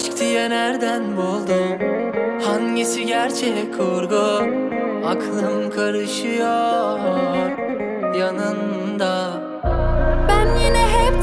Aşk diye nereden buldun? Hangisi gerçek kurgu? Aklım karışıyor yanında Ben yine hep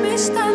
me está